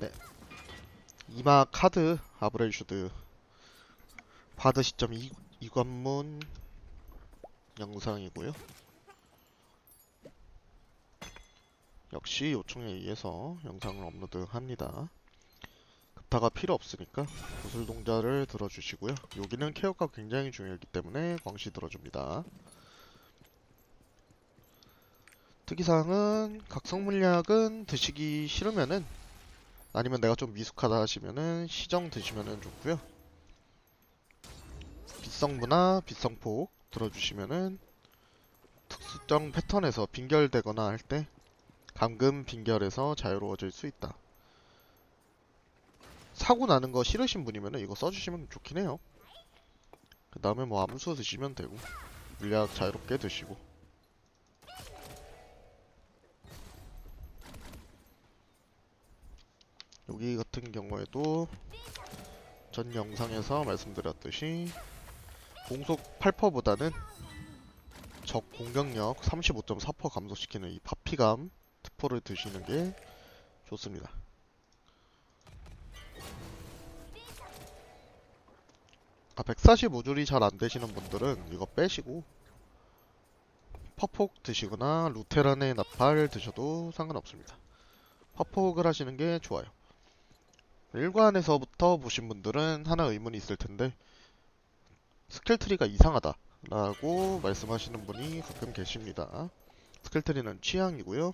네. 이마 카드 아브레이슈드 바드 시점 이, 이관문 영상이고요. 역시 요청에 의해서 영상을 업로드합니다. 급타가 필요 없으니까 구슬 동자를 들어주시고요. 여기는 케어가 굉장히 중요하기 때문에 광시 들어줍니다. 특이사항은 각성 물약은 드시기 싫으면은 아니면 내가 좀 미숙하다 하시면은 시정 드시면은 좋고요. 빛성부나 빛성폭 들어주시면은 특수정 패턴에서 빈결되거나 할 때 감금 빈결에서 자유로워질 수 있다. 사고 나는 거 싫으신 분이면은 이거 써주시면 좋긴 해요. 그 다음에 뭐 암수 드시면 되고 물약 자유롭게 드시고 여기 같은 경우에도 전 영상에서 말씀드렸듯이 공속 8%보다는 적 공격력 35.4% 감소시키는 이 바피감 특포를 드시는 게 좋습니다. 아, 145줄이 잘 안 되시는 분들은 이거 빼시고 퍼폭 드시거나 루테란의 나팔 드셔도 상관없습니다. 퍼폭을 하시는 게 좋아요. 일관에서부터 보신 분들은 하나 의문이 있을 텐데 스킬 트리가 이상하다 라고 말씀하시는 분이 가끔 계십니다. 스킬 트리는 취향이고요.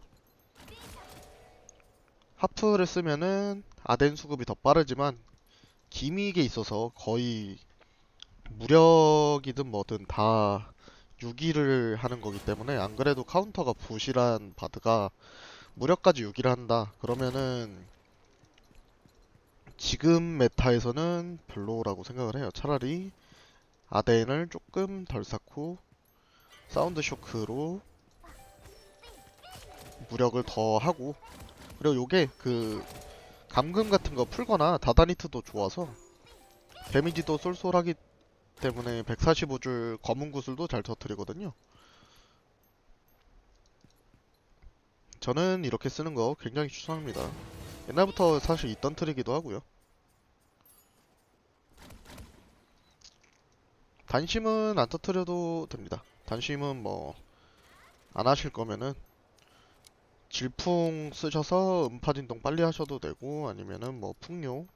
하프를 쓰면은 아덴 수급이 더 빠르지만 기믹에 있어서 거의 무력이든 뭐든 다 6위를 하는 거기 때문에 안 그래도 카운터가 부실한 바드가 무력까지 6위를 한다 그러면은 지금 메타에서는 별로라고 생각을 해요. 차라리 아덴을 조금 덜 쌓고 사운드 쇼크로 무력을 더 하고 그리고 요게 그 감금 같은 거 풀거나 다다니트도 좋아서 데미지도 쏠쏠하기 때문에 145줄 검은 구슬도 잘 터뜨리거든요. 저는 이렇게 쓰는 거 굉장히 추천합니다. 옛날부터 사실 있던 트릭이기도 하고요. 단심은 안 터트려도 됩니다. 단심은 뭐 안 하실 거면은 질풍 쓰셔서 음파진동 빨리 하셔도 되고 아니면은 뭐 풍요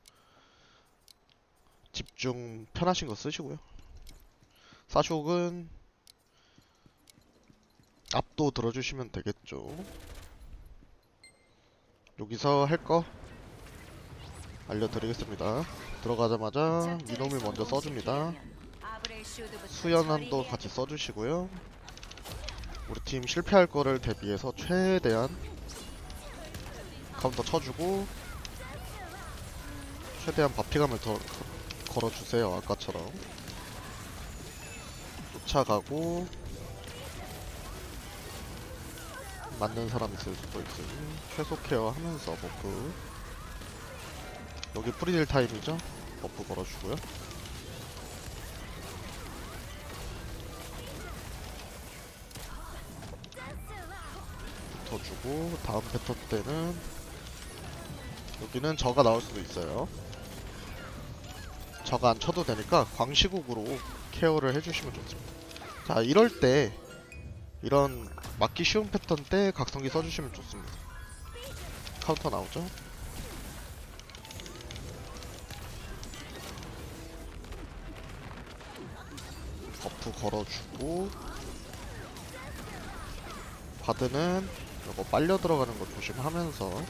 집중 편하신 거 쓰시고요. 사쇼은 앞도 들어주시면 되겠죠. 여기서 할 거 알려드리겠습니다. 들어가자마자 미놈을 먼저 써줍니다. 수연한도 같이 써주시고요. 우리 팀 실패할 거를 대비해서 최대한 카운터 쳐주고 최대한 바피감을 더 걸어주세요. 아까처럼 쫓아가고 맞는 사람 있을 수도 있으니 최소 케어 하면서 버프. 여기 프리딜 타임이죠? 버프 걸어주고요. 붙어주고 다음 패턴 때는 여기는 저가 나올 수도 있어요. 저가 안 쳐도 되니까 광시국으로 케어를 해주시면 좋습니다. 자 이럴 때 이런 맞기 쉬운 패턴 때 각성기 써주시면 좋습니다. 카운터 나오죠? 버프 걸어주고 바드는 이거 빨려 들어가는 거 조심하면서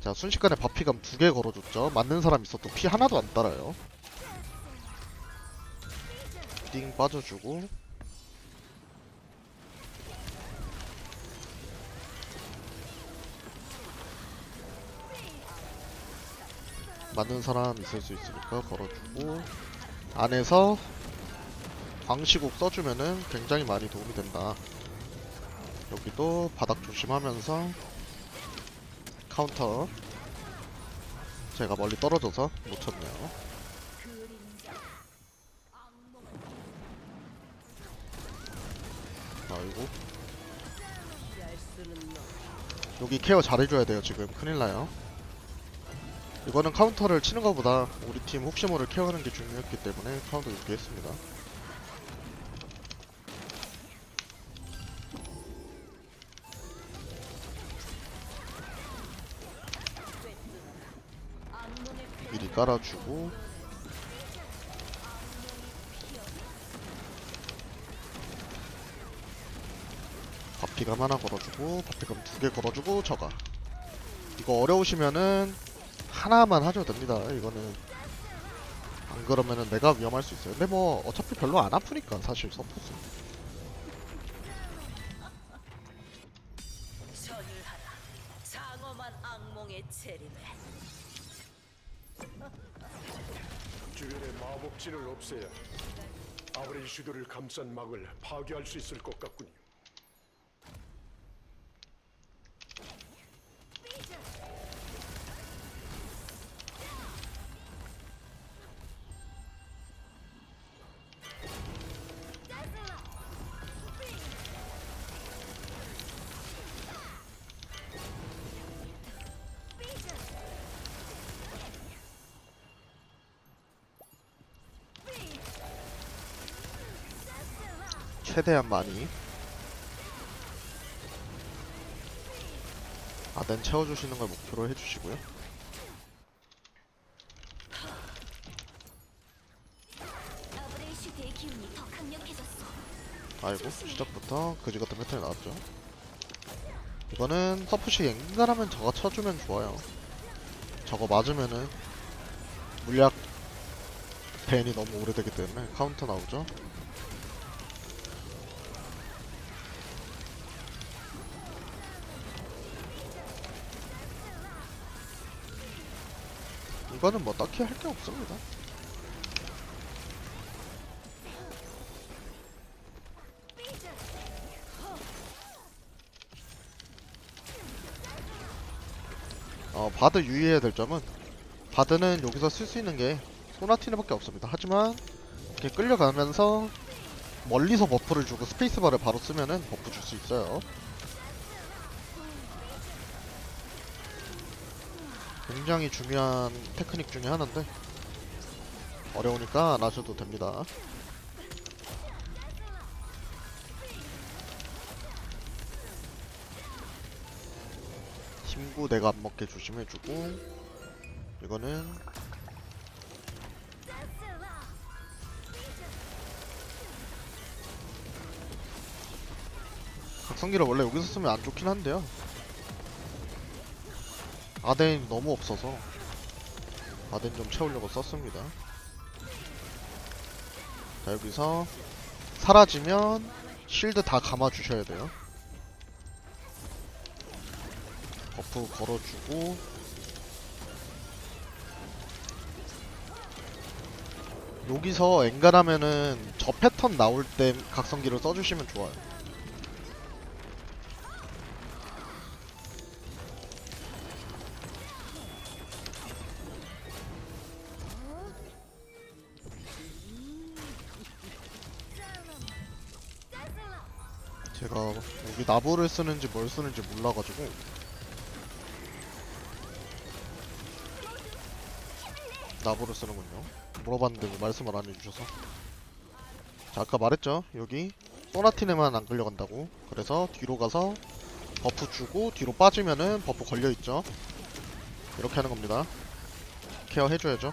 자 순식간에 바피감 두 개 걸어줬죠 맞는 사람 있어도 피 하나도 안 따라요 띵 빠져주고 맞는 사람 있을 수 있으니까 걸어주고 안에서 광시국 써주면은 굉장히 많이 도움이 된다. 여기도 바닥 조심하면서 카운터 제가 멀리 떨어져서 못 쳤네요. 아이고. 여기 케어 잘해줘야 돼요 지금. 큰일나요 이거는 카운터를 치는 것보다 우리 팀 혹시 모를 케어하는 게 중요했기 때문에 카운터 이렇게 했습니다. 미리 깔아주고. 바피감 하나 걸어주고 바피감 두 개 걸어주고 저가. 이거 어려우시면은 하나만 하셔도 됩니다. 이거는 안 그러면은 내가 위험할 수 있어요. 근데 뭐 어차피 별로 안 아프니까 사실 서포스 주변의 마법진을 없애야 아브렐 슈도를 감싼 막을 파괴할 수 있을 것 같군요. 최대한 많이. 아덴 채워주시는 걸 목표로 해주시고요. 아이고 시작부터 그지 같은 패턴이 나왔죠. 이거는 서프시 앵간하면 저거 쳐주면 좋아요. 저거 맞으면은 물약 벤이 너무 오래되기 때문에 카운터 나오죠 이거는 뭐 딱히 할 게 없습니다 어, 바드 유의해야 될 점은 바드는 여기서 쓸 수 있는 게 소나티네밖에 없습니다. 하지만 이렇게 끌려가면서 멀리서 버프를 주고 스페이스바를 바로 쓰면은 버프 줄 수 있어요. 굉장히 중요한 테크닉 중에 하나인데 어려우니까 안 하셔도 됩니다. 힘구 내가 안 먹게 조심해주고 이거는 각성기를 원래 여기서 쓰면 안 좋긴 한데요 아덴이 너무 없어서 아덴 좀 채우려고 썼습니다. 자 여기서 사라지면 실드 다 감아주셔야 돼요. 버프 걸어주고 여기서 엔간하면은 저 패턴 나올 때 각성기를 써주시면 좋아요 나보를 쓰는지 뭘 쓰는지 몰라가지고 나보를 쓰는군요. 물어봤는데 뭐 말씀을 안 해주셔서. 자, 아까 말했죠. 여기 소나티네만 안 끌려간다고. 그래서 뒤로 가서 버프 주고 뒤로 빠지면은 버프 걸려있죠. 이렇게 하는 겁니다. 케어 해줘야죠.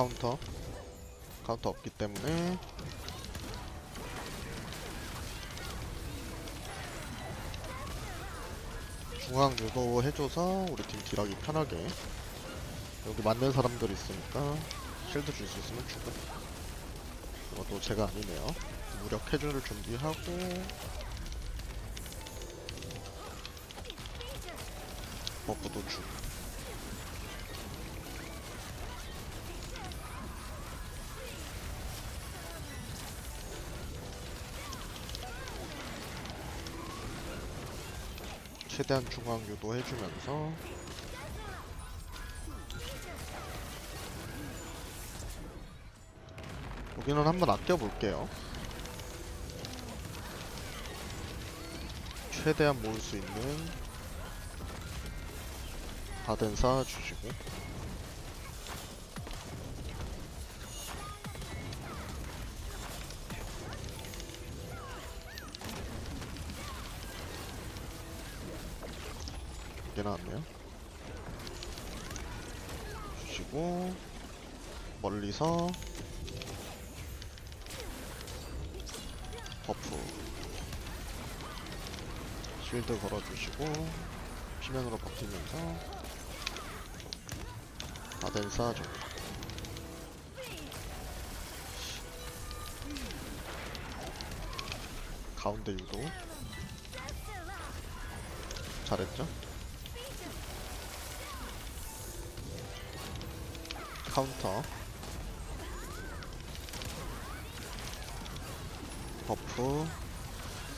카운터. 카운터 없기 때문에. 중앙 유도 해줘서 우리 팀 딜하기 편하게. 여기 맞는 사람들 있으니까 실드 줄 수 있으면 주고 이것도 제가 아니네요. 무력 해줄 준비하고. 버프도 주고 최대한 중앙 유도해주면서 여기는 한번 아껴볼게요. 최대한 모을 수 있는 가den사 주시고 이게 나왔네요. 주시고 멀리서 버프 쉴드 걸어주시고 피면으로 버티면서 아덴사 좀 가운데 유도 잘했죠? 카운터. 버프.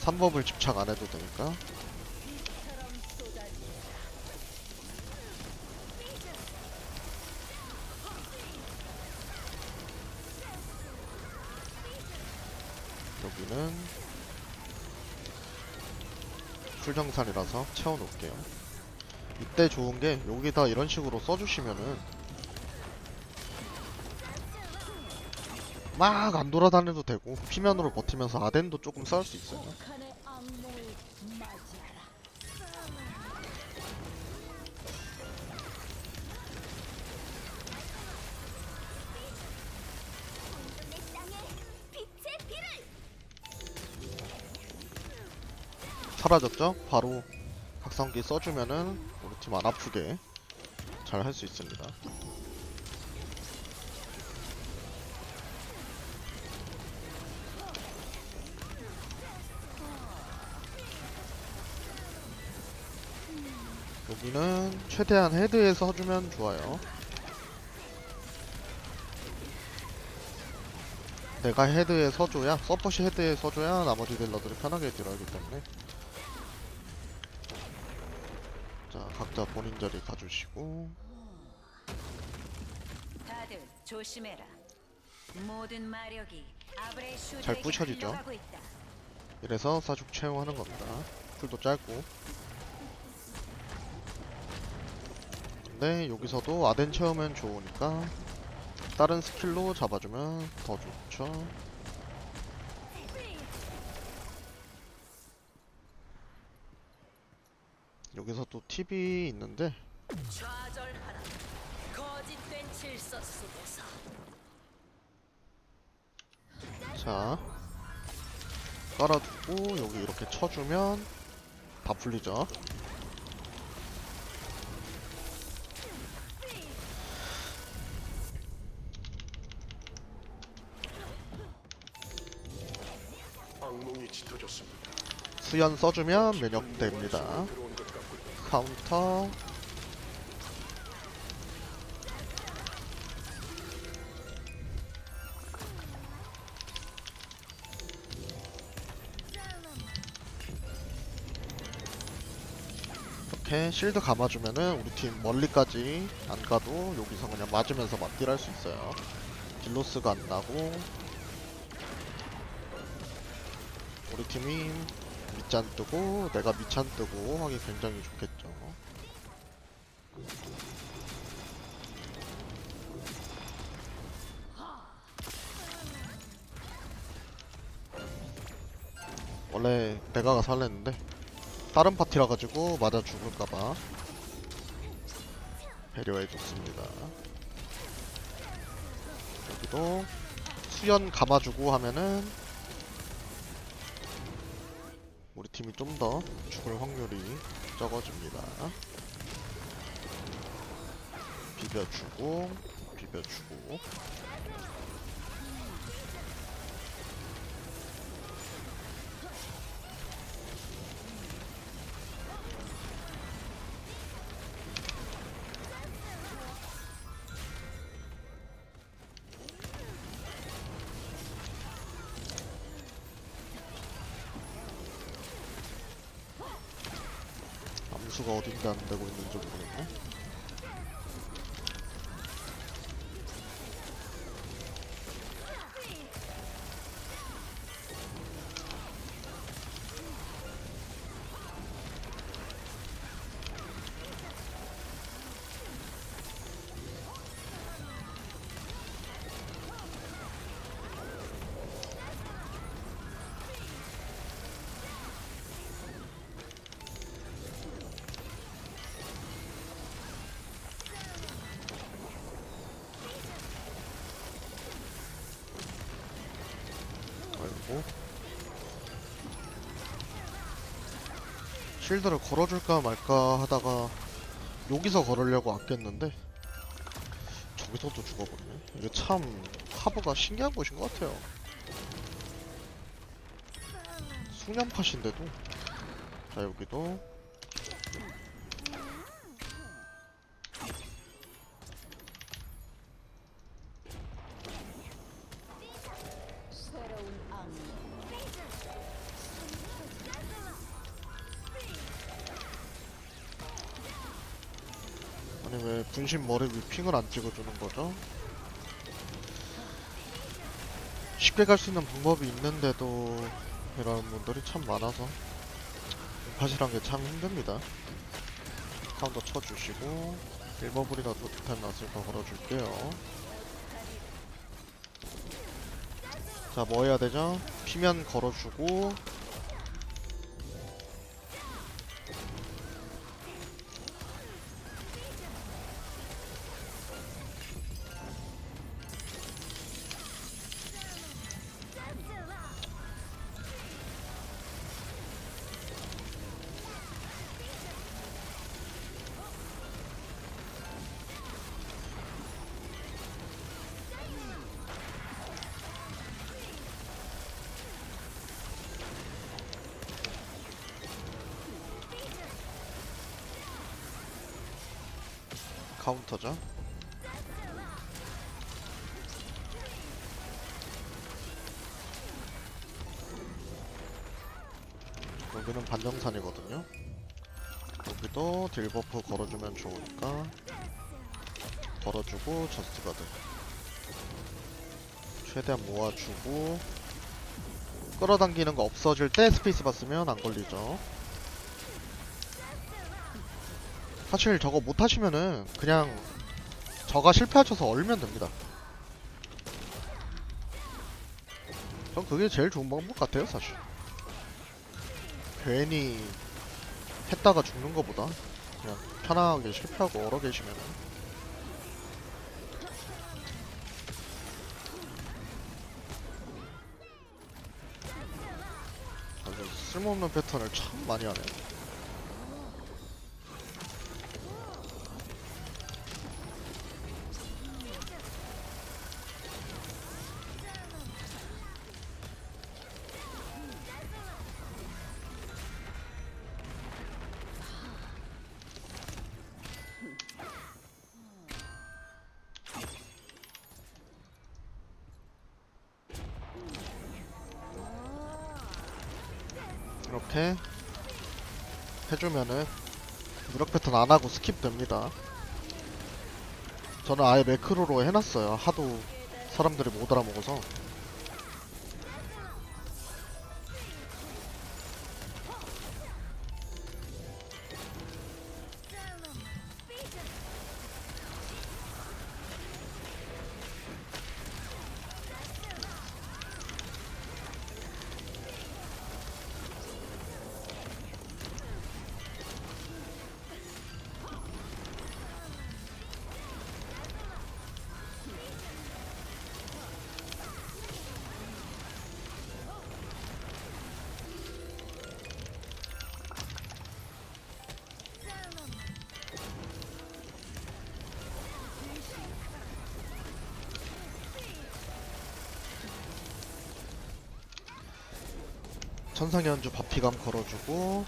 3법을 집착 안 해도 되니까. 여기는 풀정산이라서 채워놓을게요. 이때 좋은 게 여기다 이런 식으로 써주시면은 막 안 돌아다녀도 되고 피면으로 버티면서 아덴도 조금 쌓을 수 있어요. 사라졌죠? 바로 각성기 써주면은 우리 팀 안 아프게 잘 할 수 있습니다. 여기는 최대한 헤드에서 해주면 좋아요. 내가 헤드에 서줘야 서폿이 헤드에 서줘야 나머지 딜러들이 편하게 딜하기 때문에 자 각자 본인 자리 가주시고 다들 조심해라. 모든 마력이 잘 부셔지죠? 이래서 사죽 채용하는 겁니다 풀도 짧고 근데 여기서도 아덴 채우면 좋으니까 다른 스킬로 잡아주면 더 좋죠. 여기서 또 팁이 있는데 자 깔아두고 여기 이렇게 쳐주면 다 풀리죠 수연 써주면 면역됩니다. 카운터. 이렇게 실드 감아주면은 우리 팀 멀리까지 안 가도 여기서 그냥 맞으면서 맞딜 할 수 있어요. 딜로스가 안 나고 우리 팀이 밑잔 뜨고 내가 밑잔 뜨고 하기 굉장히 좋겠죠. 원래 베가가 살랬는데 다른 파티라 가지고 맞아 죽을까봐 배려해 줬습니다. 여기도 수연 감아주고 하면은 팀이 좀 더 죽을 확률이 적어집니다. 비벼주고, 비벼주고. 암수가 어딘데 안 되고 있는지 모르겠네. 아이고. 실드를 걸어줄까 말까 하다가 여기서 걸으려고 아꼈는데 저기서도 죽어버리네. 이게 참 하브가 신기한 곳인 것 같아요. 숙련팟인데도. 자 여기도 분신 머리 위 핑을 안 찍어주는 거죠? 쉽게 갈 수 있는 방법이 있는데도 이런 분들이 참 많아서 팟이란 게참 힘듭니다 카운터 쳐주시고 일버블이라도 득템 놨을 거 걸어줄게요 자 뭐 해야 되죠? 피면 걸어주고 카운터죠? 여기는 반정산이거든요. 여기도 딜버프 걸어주면 좋으니까 걸어주고 저스트가드. 최대한 모아주고 끌어당기는 거 없어질 때 스페이스 봤으면 안 걸리죠 사실 저거 못하시면은 그냥 저가 실패하셔서 얼면 됩니다. 전 그게 제일 좋은 방법 같아요 사실. 괜히 했다가 죽는 거보다 그냥 편하게 실패하고 얼어 계시면은. 아주 쓸모없는 패턴을 참 많이 하네 이렇게 해주면은 무력 패턴 안 하고 스킵 됩니다. 저는 아예 매크로로 해놨어요. 하도 사람들이 못 알아먹어서. 천상의 연주 바피감 걸어주고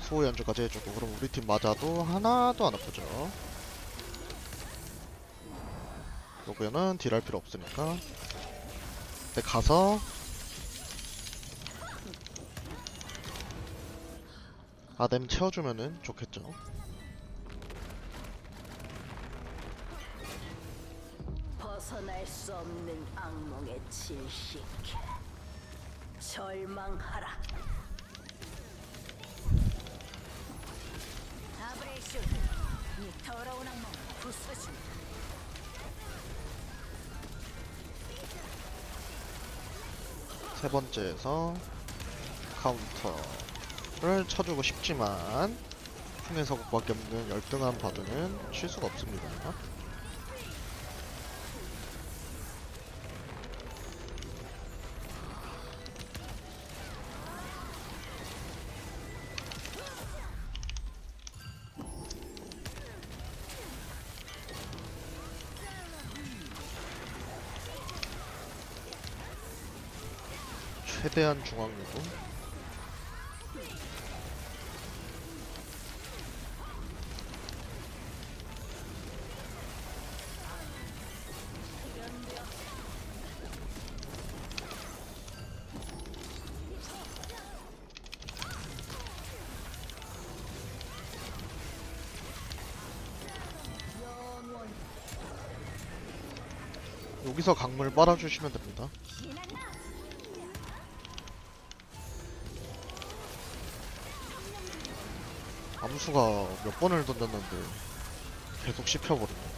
수호 연주까지 해주고 그럼 우리 팀 맞아도 하나도 안 아프죠. 요거는 딜할 필요 없으니까. 근데 가서 아뎀 채워주면은 좋겠죠. 벗어날 수 없는 악몽에 질식해 절망하라. 아브레슈 이 더러운 악몽 부숴준다. 세 번째에서 카운터를 쳐주고 싶지만 풍에서 국밖에 없는 열등한 바드는 칠 수가 없습니다. 최대한 중앙으로 여기서 강물 빨아주시면 됩니다. 암수가 몇 번을 던졌는데 계속 씹혀버리네.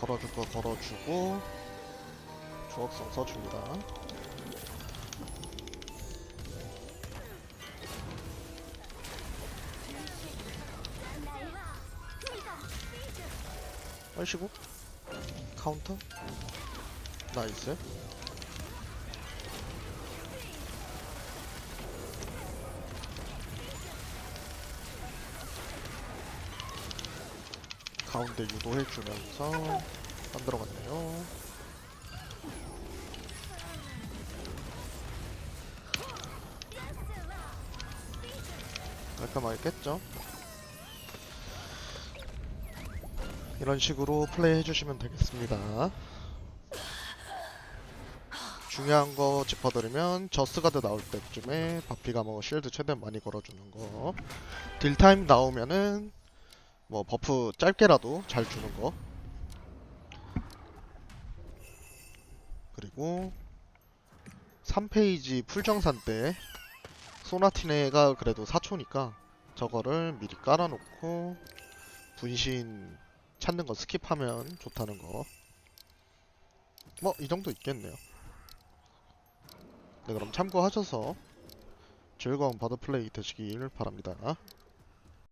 걸어줄 거 걸어주고 조각성 써줍니다. 하시고. 카운터. 나이스 가운데 유도해주면서 안 들어갔네요. 깔끔하게 깼죠? 이런 식으로 플레이 해주시면 되겠습니다. 중요한 거 짚어드리면 저스가드 나올 때쯤에 바피가 뭐 실드 최대한 많이 걸어주는 거. 딜타임 나오면은 뭐 버프 짧게라도 잘 주는 거 그리고 3페이지 풀정산 때 소나티네가 그래도 4초니까 저거를 미리 깔아놓고 분신 찾는 거 스킵하면 좋다는 거. 뭐, 이 정도 있겠네요. 네, 그럼 참고하셔서 즐거운 바드 플레이 되시길 바랍니다.